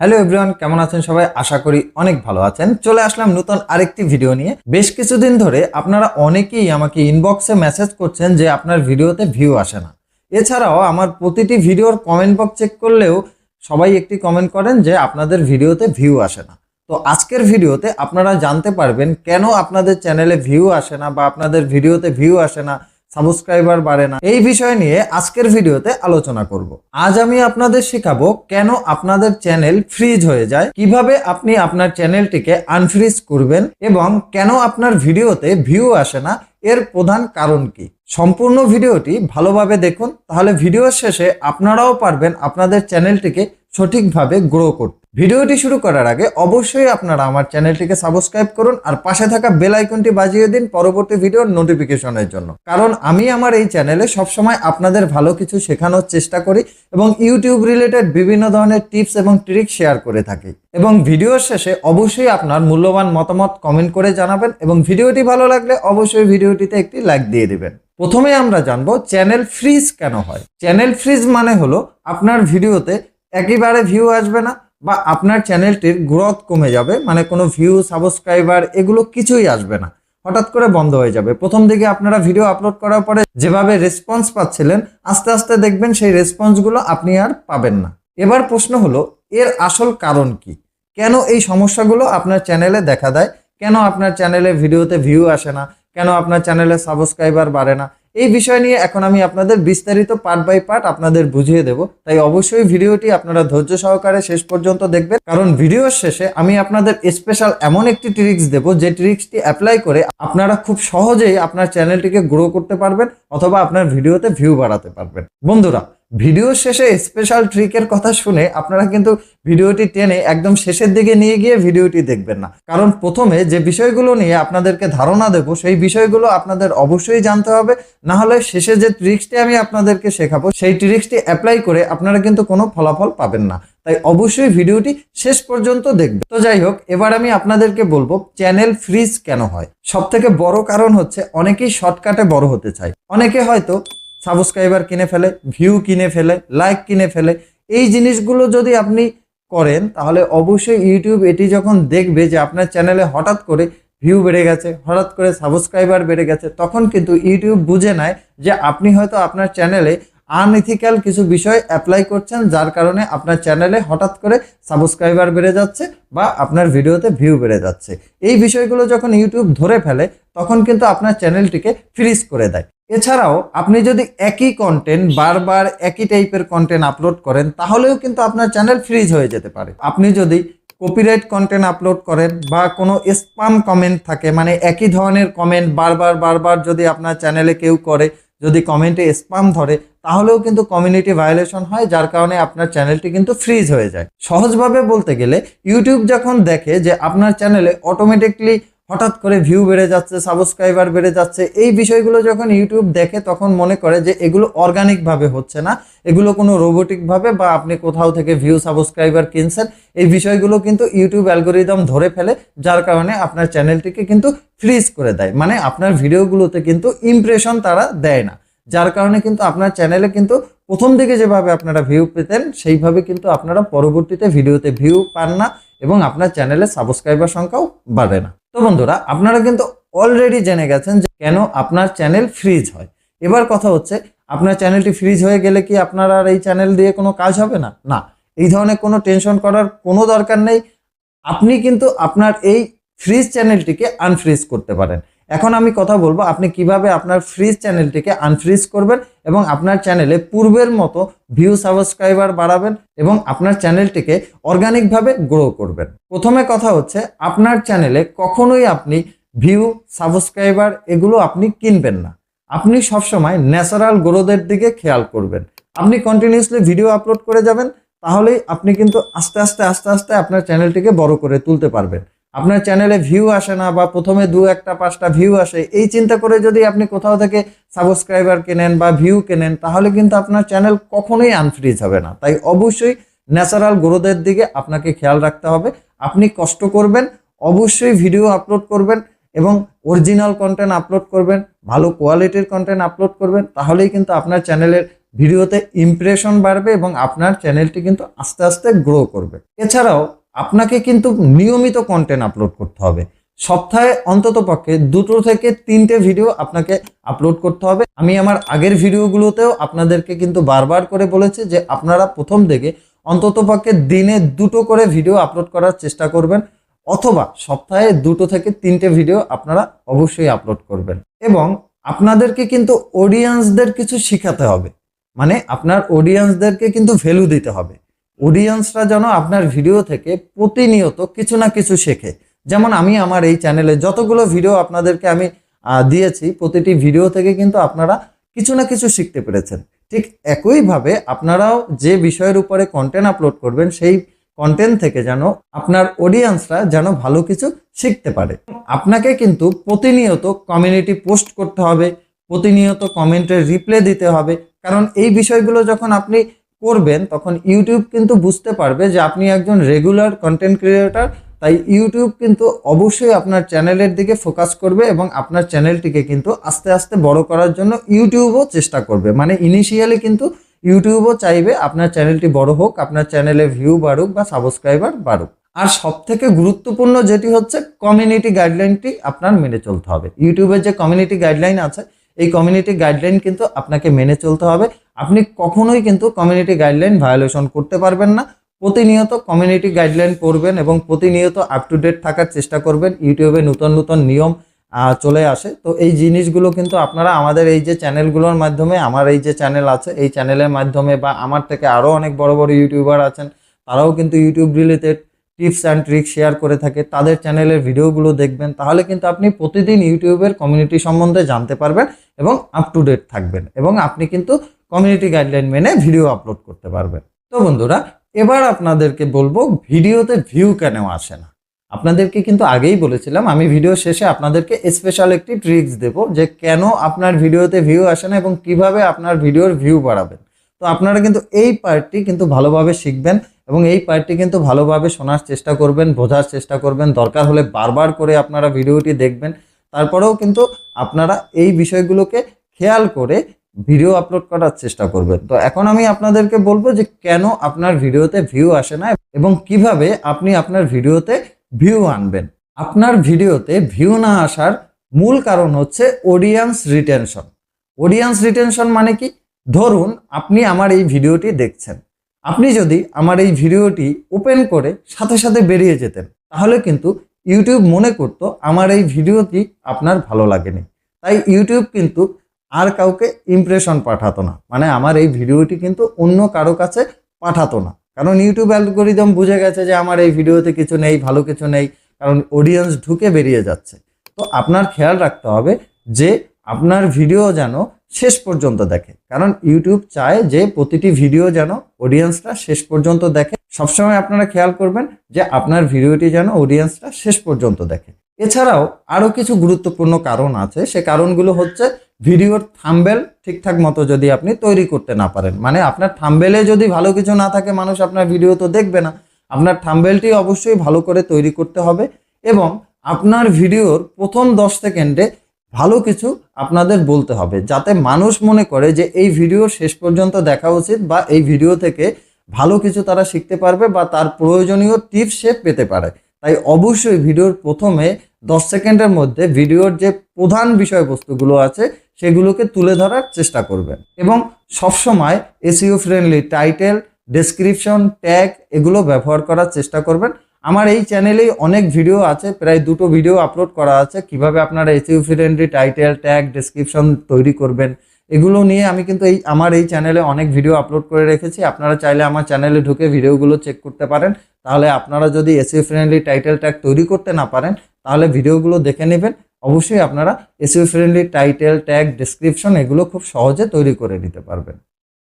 Hello everyone কেমন আছেন সবাই? আশা করি অনেক ভালো আছেন। চলে আসলাম নতুন আরেকটি ভিডিও নিয়ে। বেশ কিছুদিন ধরে আপনারা অনেকেই আমাকে ইনবক্সে মেসেজ করছেন যে আপনার ভিডিওতে ভিউ আসে না। এছাড়াও আমার প্রতিটি ভিডিওর কমেন্ট বক্স চেক করলেও সবাই একটি কমেন্ট করেন যে আপনাদের ভিডিওতে ভিউ আসে না। তো আজকের ভিডিওতে আপনারা জানতে পারবেন কেন আপনাদের চ্যানেলে ভিউ আসে না বা আপনাদের ভিডিওতে ভিউ আসে না। সাবস্ক্রাইবার বাড়ে না। এই বিষয় নিয়ে আজকের ভিডিওতে আলোচনা করব। আজ আমি আপনাদের শেখাবো কেন আপনাদের চ্যানেল ফ্রিজ হয়ে যায়, কীভাবে আপনি আপনার চ্যানেলটিকে আনফ্রিজ করবেন এবং কেন আপনার ভিডিওতে ভিউ আসে না, এর প্রধান কারণ কি। সম্পূর্ণ ভিডিওটি ভালোভাবে দেখুন, তাহলে ভিডিওর শেষে আপনারাও পারবেন আপনাদের চ্যানেলটিকে সঠিকভাবে গ্রো করতে। ভিডিওটি শুরু করার আগে অবশ্যই আপনারা আমার চ্যানেলটিকে সাবস্ক্রাইব করুন আর পাশে থাকা বেল আইকনটি বাজিয়ে দিন পরবর্তী ভিডিওর নোটিফিকেশনের জন্য। কারণ আমি আমার এই চ্যানেলে সবসময় আপনাদের ভালো কিছু শেখানোর চেষ্টা করি এবং ইউটিউব রিলেটেড বিভিন্ন ধরনের টিপস এবং ট্রিক শেয়ার করে থাকি। এবং ভিডিওর শেষে অবশ্যই আপনার মূল্যবান মতামত কমেন্ট করে জানাবেন এবং ভিডিওটি ভালো লাগলে অবশ্যই ভিডিওটিতে একটি লাইক দিয়ে দিবেন। প্রথমে আমরা জানব চ্যানেল ফ্রিজ কেন হয়? চ্যানেল ফ্রিজ মানে হলো আপনার ভিডিওতে একেবারে ভিউ আসবে না বা আপনার চ্যানেলটির গ্রোথ কমে যাবে মানে কোনো ভিউ সাবস্ক্রাইবার এগুলো কিছুই আসবে না। হঠাৎ করে বন্ধ হয়ে যাবে। প্রথম দিকে আপনারা ভিডিও আপলোড করার পরে যেভাবে রেসপন্স পাচ্ছিলেন, আস্তে আস্তে দেখবেন সেই রেসপন্সগুলো আপনি আর পাবেন না। এবার প্রশ্ন হলো, এর আসল কারণ কি? কেন এই সমস্যাগুলো আপনার চ্যানেলে দেখা দেয়? কেন আপনার চ্যানেলে ভিডিওতে ভিউ আসে না? কেন আপনার চ্যানেলে সাবস্ক্রাইবার বাড়ে না? এই বিষয় নিয়ে এখন আমি আপনাদের বিস্তারিত পার্ট বাই পার্ট আপনাদের বুঝিয়ে দেব। তাই অবশ্যই ভিডিওটি আপনারা ধৈর্য সহকারে শেষ পর্যন্ত দেখবেন। কারণ ভিডিওর শেষে আমি আপনাদের স্পেশাল এমন একটি ট্রিক্স দেব, যে ট্রিক্সটি অ্যাপ্লাই করে আপনারা খুব সহজেই আপনার চ্যানেলটিকে গ্রো করতে পারবেন, অথবা আপনার ভিডিওতে ভিউ বাড়াতে পারবেন। বন্ধুরা ভিডিওর শেষে স্পেশাল ট্রিকের কথা শুনে আপনারা কিন্তু ভিডিওটি টেনে একদম শেষের দিকে নিয়ে গিয়ে ভিডিওটি দেখবেন না। কারণ প্রথমে যে বিষয়গুলো নিয়ে আপনাদেরকে ধারণা দেব, সেই বিষয়গুলো আপনাদের অবশ্যই জানতে হবে। না হলে শেষে যে ট্রিক্সটি আমি আপনাদেরকে শেখাবো, সেই ট্রিক্সটি অ্যাপ্লাই করে আপনারা কিন্তু কোনো ফলাফল পাবেন না। তাই অবশ্যই ভিডিওটি শেষ পর্যন্ত দেখবেন। তো যাই হোক, এবার আমি আপনাদেরকে বলব চ্যানেল ফ্রিজ কেন হয়? সব থেকে বড় কারণ হচ্ছে অনেকেই শর্টকাটে বড় হতে চায়। অনেকে হয়তো সাবস্ক্রাইবার কিনে ফেলে ভিউ কিনে ফেলে লাইক কিনে ফেলে, এই জিনিসগুলো যদি আপনি করেন, তাহলে অবশ্যই ইউটিউব এটি যখন দেখবে যে আপনার চ্যানেলে হঠাৎ করে ভিউ বেড়ে গেছে, হঠাৎ করে সাবস্ক্রাইবার বেড়ে গেছে, তখন কিন্তু ইউটিউব বুঝে নেয় যে আপনি হয়তো আপনার চ্যানেলে আনইথিক্যাল কিছু বিষয় অ্যাপ্লাই করছেন, যার কারণে আপনার চ্যানেলে হঠাৎ করে সাবস্ক্রাইবার বেড়ে যাচ্ছে বা আপনার ভিডিওতে ভিউ বেড়ে যাচ্ছে। এই বিষয়গুলো যখন ইউটিউব ধরে ফেলে, তখন কিন্তু আপনার চ্যানেলটিকে ফ্রিজ করে দেয়। এছাড়াও আপনি যদি একই কন্টেন্ট বারবার একই টাইপের কন্টেন্ট আপলোড করেন, তাহলেও কিন্তু আপনার চ্যানেল ফ্রিজ হয়ে যেতে পারে। আপনি যদি কপিরাইট কন্টেন্ট আপলোড করেন বা কোনো স্পাম কমেন্ট থাকে মানে একই ধরনের কমেন্ট বারবার বারবার যদি আপনার চ্যানেলে কেউ করে, যদি কমেন্টে স্পাম ধরে, তাহলেও কিন্তু কমিউনিটি ভায়োলেশন হয়, যার কারণে আপনার চ্যানেলটি কিন্তু ফ্রিজ হয়ে যায়। সহজভাবে বলতে গেলে ইউটিউব যখন দেখে যে আপনার চ্যানেলে অটোমেটিকলি হঠাৎ করে ভিউ বেড়ে যাচ্ছে সাবস্ক্রাইবার বেড়ে যাচ্ছে, এই বিষয়গুলো যখন ইউটিউব দেখে তখন মনে করে যে এগুলো অর্গানিকভাবে হচ্ছে না, এগুলো কোনো রোবোটিকভাবে বা আপনি কোথাও থেকে ভিউ সাবস্ক্রাইবার কিনছেন, এই বিষয়গুলো কিন্তু ইউটিউব অ্যালগোরিদম ধরে ফেলে, যার কারণে আপনার চ্যানেলটিকে কিন্তু ফ্রিজ করে দেয় মানে আপনার ভিডিওগুলোতে কিন্তু ইমপ্রেশন তারা দেয় না, যার কারণে কিন্তু আপনার চ্যানেলে কিন্তু প্রথম দিকে যেভাবে আপনারা ভিউ পেতেন, সেইভাবে কিন্তু আপনারা পরবর্তীতে ভিডিওতে ভিউ পান না এবং আপনার চ্যানেলে সাবস্ক্রাইবার সংখ্যাও বাড়ে না। তো বন্ধুরা, আপনারা কিন্তু অলরেডি জেনে গেছেন যে কেন আপনার চ্যানেল ফ্রিজ হয়। এবার কথা হচ্ছে, আপনার চ্যানেলটি ফ্রিজ হয়ে গেলে কি আপনার আর এই চ্যানেল দিয়ে কোনো কাজ হবে না? না, এই ধরনের কোনো টেনশন করার কোনো দরকার নেই। আপনি কিন্তু আপনার এই ফ্রিজ চ্যানেলটিকে আনফ্রিজ করতে পারেন। এখন আমি কথা বলব, আপনি কীভাবে আপনার ফ্রিজ চ্যানেলটিকে আনফ্রিজ করবেন এবং আপনার চ্যানেলে পূর্বের মতো ভিউ সাবস্ক্রাইবার বাড়াবেন এবং আপনার ন্যাচারালটিকে অর্গানিকভাবে গ্রো করবেন। প্রথমে কথা হচ্ছে, আপনার চ্যানেলে কখনোই আপনি ভিউ সাবস্ক্রাইবার এগুলো আপনি কিনবেন না। আপনি সবসময় ন্যাচারাল গ্রোথের দিকে খেয়াল করবেন। আপনি কন্টিনিউসলি ভিডিও আপলোড করে যাবেন, তাহলেই আপনি কিন্তু আস্তে আস্তে আস্তে আস্তে আপনার চ্যানেলটিকে বড় করে তুলতে পারবেন। আপনার চ্যানেলে ভিউ আসে না বা প্রথমে দু একটা, পাঁচটা ভিউ আসে, এই চিন্তা করে যদি আপনি কোথাও থেকে সাবস্ক্রাইবার কেনেন বা ভিউ কেনেন, তাহলে কিন্তু আপনার চ্যানেল কখনোই আনফ্রিজ হবে না। তাই অবশ্যই ন্যাচারাল গ্রোথের দিকে আপনাকে খেয়াল রাখতে হবে। আপনি কষ্ট করবেন, অবশ্যই ভিডিও আপলোড করবেন এবং অরিজিনাল কন্টেন্ট আপলোড করবেন, ভালো কোয়ালিটির কন্টেন্ট আপলোড করবেন, তাহলেই কিন্তু আপনার চ্যানেলের ভিডিওতে ইমপ্রেশন বাড়বে এবং আপনার চ্যানেলটি কিন্তু আস্তে আস্তে গ্রো করবে। এছাড়াও আপনাকে কিন্তু নিয়মিত কন্টেন্ট আপলোড করতে হবে। সপ্তাহে অন্তত পক্ষে দুটো থেকে তিনটে ভিডিও আপনাকে আপলোড করতে হবে। আমি আমার আগের ভিডিওগুলোতেও আপনাদেরকে কিন্তু বারবার করে বলেছি যে আপনারা প্রথম থেকে অন্তত পক্ষে দিনে দুটো করে ভিডিও আপলোড করার চেষ্টা করবেন অথবা সপ্তাহে দুটো থেকে তিনটে ভিডিও আপনারা অবশ্যই আপলোড করবেন। এবং আপনাদেরকে কিন্তু অডিয়েন্সদের কিছু শিখাতে হবে। মানে আপনার অডিয়েন্সদেরকে কিন্তু ভ্যালু দিতে হবে। অডিয়েন্সরা যেন আপনার ভিডিও থেকে প্রতিনিয়ত কিছু না কিছু শেখে। যেমন আমি আমার এই চ্যানেলে যতগুলো ভিডিও আপনাদেরকে আমি দিয়েছি, প্রতিটি ভিডিও থেকে কিন্তু আপনারা কিছু না কিছু শিখতে পেরেছেন। ঠিক একইভাবে আপনারাও যে বিষয়ের উপরে কন্টেন্ট আপলোড করবেন, সেই কন্টেন্ট থেকে যেন আপনার অডিয়েন্সরা যেন ভালো কিছু শিখতে পারে। আপনাকে কিন্তু প্রতিনিয়ত কমিউনিটি পোস্ট করতে হবে, প্রতিনিয়ত কমেন্টের রিপ্লাই দিতে হবে। কারণ এই বিষয়গুলো যখন আপনি করবেন, তখন ইউটিউব কিন্তু বুঝতে পারবে যে আপনি একজন রেগুলার কন্টেন্ট ক্রিয়েটর তাই ইউটিউব কিন্তু অবশ্যই আপনার চ্যানেলের দিকে ফোকাস করবে এবং আপনার চ্যানেলটিকে কিন্তু আস্তে আস্তে বড় করার জন্য ইউটিউবও চেষ্টা করবে। মানে ইনিশিয়ালি কিন্তু ইউটিউবও চাইবে আপনার চ্যানেলটি বড় হোক, আপনার চ্যানেলে ভিউ বাড়ুক বা সাবস্ক্রাইবার বাড়ুক। আর সব থেকে গুরুত্বপূর্ণ যেটি হচ্ছে কমিউনিটি গাইডলাইনটি আপনার মেনে চলতে হবে। ইউটিউবের যে কমিউনিটি গাইডলাইন আছে, এই কমিউনিটি গাইডলাইন কিন্তু আপনাকে মেনে চলতে হবে। আপনি কখনোই কিন্তু কমিউনিটি গাইডলাইন ভায়োলেশন করতে পারবেন না। প্রতিনিয়ত কমিউনিটি গাইডলাইন পড়বেন এবং প্রতিনিয়ত আপ টু ডেট থাকার চেষ্টা করবেন। ইউটিউবে নতুন নতুন নিয়ম চলে আসে। তো এই জিনিসগুলো কিন্তু আপনারা আমাদের এই যে চ্যানেলগুলোর মাধ্যমে, আমার এই যে চ্যানেল আছে, এই চ্যানেলের মাধ্যমে বা আমার থেকে আরও অনেক বড় বড় ইউটিউবার আছেন, তারাও কিন্তু YouTube related tips and trick share করে থাকে। তাদের চ্যানেলের ভিডিওগুলো দেখবেন, তাহলে কিন্তু আপনি প্রতিদিন ইউটিউবের কমিউনিটি সম্বন্ধে জানতে পারবেন এবং আপ টু ডেট থাকবেন। এবং আপনি কিন্তু কমিউনিটি গাইডলাইন মেনে ভিডিও আপলোড করতে পারবেন। তো বন্ধুরা, এবার আপনাদেরকে বলব, ভিডিওতে ভিউ কেন আসে না? আপনাদেরকে কিন্তু আগেই বলেছিলাম, আমি ভিডিও শেষে আপনাদেরকে স্পেশাল একটি ট্রিক্স দেব যে কেন আপনার ভিডিওতে ভিউ আসে না এবং কীভাবে আপনার ভিডিওর ভিউ বাড়াবেন। তো আপনারা কিন্তু এই পার্টটি কিন্তু ভালোভাবে শিখবেন এবং এই পার্টটি কিন্তু ভালোভাবে শোনার চেষ্টা করবেন, বোঝার চেষ্টা করবেন, দরকার হলে বারবার করে আপনারা ভিডিওটি দেখবেন। তারপরেও কিন্তু আপনারা এই বিষয়গুলোকে খেয়াল করে ভিডিও আপলোড করার চেষ্টা করবেন। তো এখন আমি আপনাদেরকে বলব যে কেন আপনার ভিডিওতে ভিউ আসে না এবং কীভাবে আপনি আপনার ভিডিওতে ভিউ আনবেন। আপনার ভিডিওতে ভিউ না আসার মূল কারণ হচ্ছে অডিয়েন্স রিটেনশন অডিয়েন্স রিটেনশন মানে কি? ধরুন আপনি আমার এই ভিডিওটি দেখছেন। আপনি যদি আমার এই ভিডিওটি ওপেন করে সাথে সাথে বেরিয়ে যেতেন, তাহলে কিন্তু ইউটিউব মনে করতো আমার এই ভিডিওটি আপনার ভালো লাগেনি। তাই ইউটিউব কিন্তু আর কাউকে ইমপ্রেশন পাঠাতো না। মানে আমার এই ভিডিওটি কিন্তু অন্য কারও কাছে পাঠাতো না। কারণ ইউটিউব অ্যালগোরিদম বুঝে গেছে যে আমার এই ভিডিওতে কিছু নেই, ভালো কিছু নেই, কারণ অডিয়েন্স ঢুকে বেরিয়ে যাচ্ছে। তো আপনার খেয়াল রাখতে হবে যে আপনার ভিডিও যেন শেষ পর্যন্ত দেখে। কারণ ইউটিউব চায় যে প্রতিটি ভিডিও যেন অডিয়েন্সরা শেষ পর্যন্ত দেখে। সবসময় আপনারা খেয়াল করবেন যে আপনার ভিডিওটি যেন অডিয়েন্সটা শেষ পর্যন্ত দেখে। এছাড়াও আরও কিছু গুরুত্বপূর্ণ কারণ আছে। সে কারণগুলো হচ্ছে ভিডিওর থাম্বেল ঠিকঠাক মতো যদি আপনি তৈরি করতে না পারেন। মানে আপনার থাম্বেলে যদি ভালো কিছু না থাকে, মানুষ আপনার ভিডিও তো দেখবে না। আপনার থাম্বেলটি অবশ্যই ভালো করে তৈরি করতে হবে এবং আপনার ভিডিওর প্রথম দশ সেকেন্ডে ভালো কিছু আপনাদের বলতে হবে, যাতে মানুষ মনে করে যে এই ভিডিও শেষ পর্যন্ত দেখা উচিত বা এই ভিডিও থেকে ভালো কিছু তারা শিখতে পারবে বা তার প্রয়োজনীয় টিপস সে পেতে পারে। তাই অবশ্যই ভিডিওর প্রথমে দশ সেকেন্ডের মধ্যে ভিডিওর যে প্রধান বিষয়বস্তুগুলো আছে সেগুলোকে তুলে ধরার চেষ্টা করবেন। এবং সবসময় SEO friendly title description tag এগুলো ব্যবহার করার চেষ্টা করবেন। আমার এই চ্যানেলেই অনেক ভিডিও আছে, প্রায় দুটো ভিডিও আপলোড করা আছে। কীভাবে আপনারা SEO friendly title tag description তৈরি করবেন, এগুলো নিয়ে আমি কিন্তু এই, আমার এই চ্যানেলে অনেক ভিডিও আপলোড করে রেখেছি। আপনারা চাইলে আমার চ্যানেলে ঢুকে ভিডিওগুলো চেক করতে পারেন। তাহলে আপনারা যদি এসিও ফ্রেন্ডলি টাইটেল ট্যাগ তৈরি করতে না পারেন, তাহলে ভিডিওগুলো দেখে নেবেন। অবশ্যই আপনারা SEO friendly title tag description এগুলো খুব সহজে তৈরি করে নিতে পারবেন।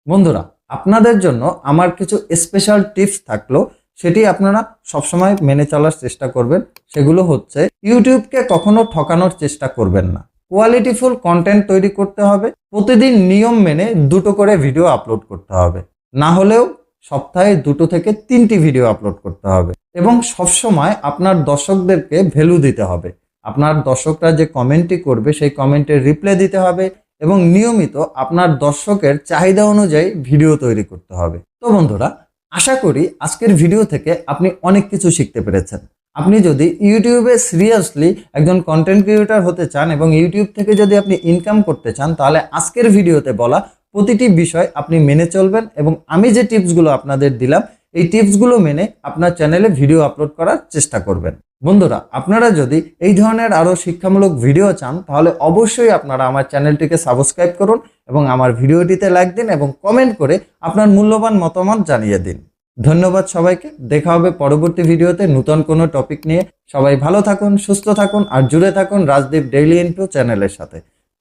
বন্ধুরা, আপনাদের জন্য আমার কিছু স্পেশাল টিপস থাকল, সেটি আপনারা সবসময় মেনে চলার চেষ্টা করবেন। সেগুলো হচ্ছে ইউটিউবকে কখনো ঠকানোর চেষ্টা করবেন না। কোয়ালিটিফুল কন্টেন্ট তৈরি করতে হবে, প্রতিদিন নিয়ম মেনে দুটো করে ভিডিও আপলোড করতে হবে। না হলেও সপ্তাহে দুটো থেকে তিনটি ভিডিও আপলোড করতে হবে। এবং সবসময় আপনার দর্শকদেরকে ভ্যালু দিতে হবে। আপনার দর্শকরা যে কমেন্টটি করবে, সেই কমেন্টের রিপ্লাই দিতে হবে এবং নিয়মিত আপনার দর্শকের চাহিদা অনুযায়ী ভিডিও তৈরি করতে হবে। তো বন্ধুরা, আশা করি আজকের ভিডিও থেকে আপনি অনেক কিছু শিখতে পেরেছেন। আপনি যদি ইউটিউবে সিরিয়াসলি একজন কন্টেন্ট ক্রিয়েটর হতে চান এবং ইউটিউব থেকে যদি আপনি ইনকাম করতে চান, তাহলে আজকের ভিডিওতে বলা প্রতিটি বিষয় আপনি মেনে চলবেন এবং আমি যে টিপসগুলো আপনাদের দিলাম, এই টিপসগুলো মেনে আপনার চ্যানেলে ভিডিও আপলোড করার চেষ্টা করবেন। বন্ধুরা, আপনারা যদি এই ধরনের আরও শিক্ষামূলক ভিডিও চান, তাহলে অবশ্যই আপনারা আমার চ্যানেলটিকে সাবস্ক্রাইব করুন এবং আমার ভিডিওটিতে লাইক দিন এবং কমেন্ট করে আপনার মূল্যবান মতামত জানিয়ে দিন। ধন্যবাদ সবাইকে। দেখা হবে পরবর্তী ভিডিওতে নতুন কোনো টপিক নিয়ে। সবাই ভালো থাকুন, সুস্থ থাকুন, আর জুড়ে থাকুন রাজদীপ ডেইলি ইনফো চ্যানেলের সাথে।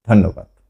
ধন্যবাদ।